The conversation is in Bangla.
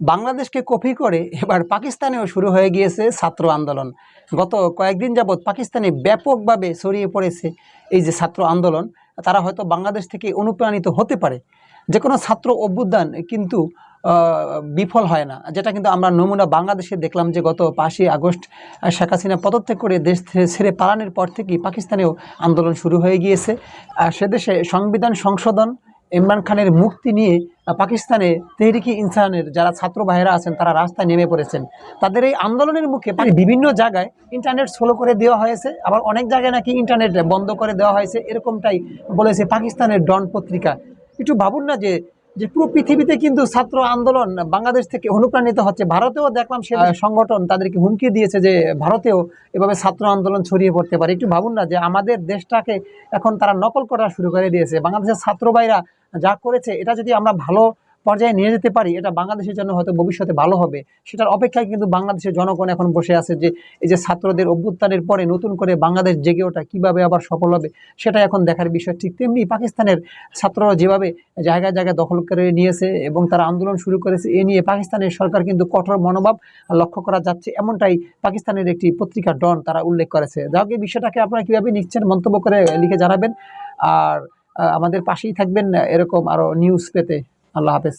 বাংলাদেশকে কপি করে এবার পাকিস্তানেও শুরু হয়ে গিয়েছে ছাত্র আন্দোলন। গত কয়েকদিন যাবৎ পাকিস্তানে ব্যাপকভাবে ছড়িয়ে পড়েছে এই যে ছাত্র আন্দোলন। তারা হয়তো বাংলাদেশ থেকে অনুপ্রাণিত হতে পারে। যে কোনো ছাত্র অভ্যুত্থান কিন্তু বিফল হয় না। যেটা কিন্তু আমরা নমুনা বাংলাদেশে দেখলাম যে গত পাঁচই আগস্ট শেখ হাসিনা পদত্যাগ করে দেশ ছেড়ে পালানোর পর থেকেই পাকিস্তানেও আন্দোলন শুরু হয়ে গিয়েছে। আর সে দেশে সংবিধান সংশোধন ইমরান খানের মুক্তি নিয়ে পাকিস্তানে তেহরিকি ইনসানের যারা ছাত্র ভাইয়েরা আছেন, তারা রাস্তায় নেমে পড়েছেন। তাদের এই আন্দোলনের মুখে বিভিন্ন জায়গায় ইন্টারনেট স্লো করে দেওয়া হয়েছে, আবার অনেক জায়গায় নাকি ইন্টারনেট বন্ধ করে দেওয়া হয়েছে, এরকমটাই বলেছে পাকিস্তানের ডন পত্রিকা। একটু ভাবুন না যে যে পুরো পৃথিবীতে কিন্তু ছাত্র আন্দোলন বাংলাদেশ থেকে অনুপ্রাণিত হচ্ছে। ভারতেও দেখলাম সে সংগঠন তাদেরকে হুমকি দিয়েছে যে ভারতেও এভাবে ছাত্র আন্দোলন ছড়িয়ে পড়তে পারে। একটু ভাবুন না যে আমাদের দেশটাকে এখন তারা নকল করা শুরু করে দিয়েছে। বাংলাদেশের ছাত্র ভাইরা যা করেছে এটা যদি আমরা ভালো পর্যায়ে নিয়ে যেতে পারি, এটা বাংলাদেশের জন্য হয়তো ভবিষ্যতে ভালো হবে। সেটার অপেক্ষায় কিন্তু বাংলাদেশের জনগণ এখন বসে আছে যে, এই যে ছাত্রদের অভ্যুত্থানের পরে নতুন করে বাংলাদেশ জেগে ওঠা, কীভাবে আবার সফল হবে, সেটা এখন দেখার বিষয়। ঠিক তেমনি পাকিস্তানের ছাত্ররা যেভাবে জায়গায় জায়গায় দখল করে নিয়েছে এবং তারা আন্দোলন শুরু করেছে, এ নিয়ে পাকিস্তানের সরকার কিন্তু কঠোর মনোভাব লক্ষ্য করা যাচ্ছে, এমনটাই পাকিস্তানের একটি পত্রিকা ডন তারা উল্লেখ করেছে। যাক এই বিষয়টাকে আপনারা কীভাবে নিচ্ছেন মন্তব্য করে লিখে জানাবেন। আর আমাদের পাশেই থাকবেন এরকম আরও নিউজ পেতে। আল্লাহ হাফেজ।